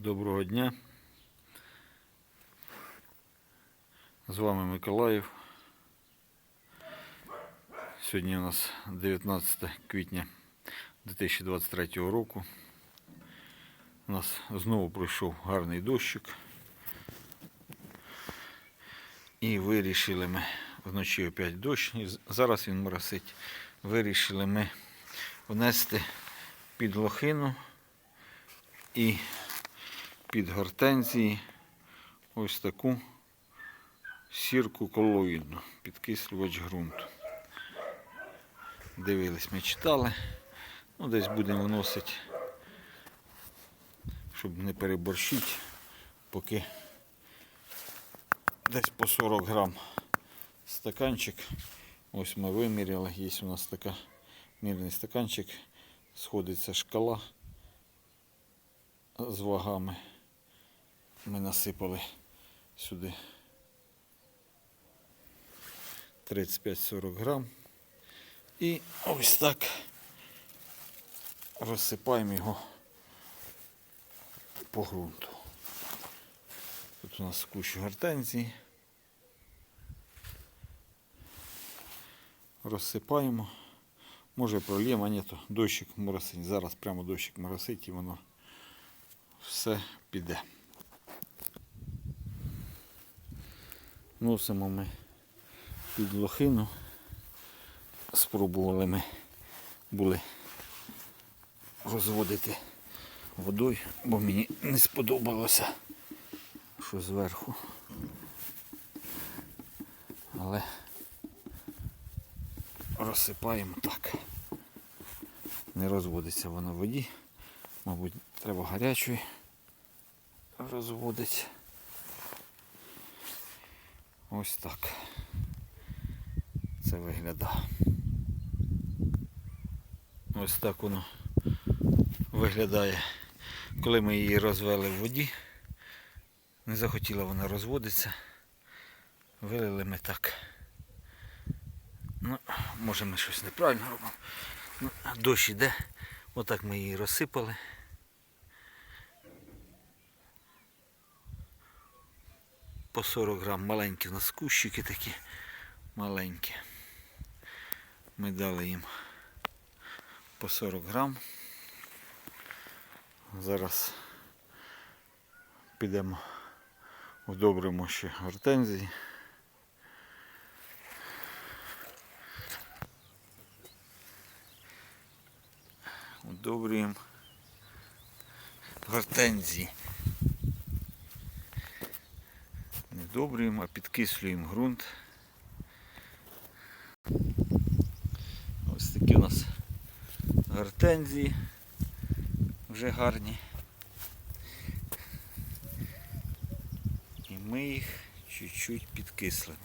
Доброго дня. З вами Миколаїв. Сьогодні у нас 19 квітня 2023 року. У нас знову пройшов гарний дощик. І вирішили ми вночі опять дощ, і зараз він моросить. Вирішили ми внести під лохину і під гортензії ось таку сірку колоїдну, підкислювач ґрунту. Дивились, ми читали. Ну, десь будемо вносити, щоб не переборщити, поки десь по 40 грам стаканчик. Ось ми виміряли, є у нас така мірний стаканчик, сходиться шкала з вагами. Ми насипали сюди 35-40 грам. І ось так розсипаємо його по ґрунту. Тут у нас кущу гортензії. Розсипаємо. Може прольємо, а ні, то дощик моросить. Зараз прямо дощик моросить і воно все піде. Носимо ми під лохину. Спробували ми були розводити водою, бо мені не сподобалося, що зверху. Але розсипаємо так. Не розводиться вона в воді. Мабуть, треба гарячої розводити. Ось так. Це виглядає. Ось так воно виглядає. Коли ми її розвели в воді, не захотіла вона розводитися. Вилили ми так. Ну, може ми щось неправильно робимо. Ну, дощ іде. Отак ми її розсипали. По 40 грам маленькі нас кущики такі маленькі. Ми дали їм по 40 грам. Зараз підемо вдобримо ще гортензії. Удобрюємо гортензії. Не а підкислюємо ґрунт. Ось такі у нас гортензії вже гарні. І ми їх чуть-чуть підкислимо.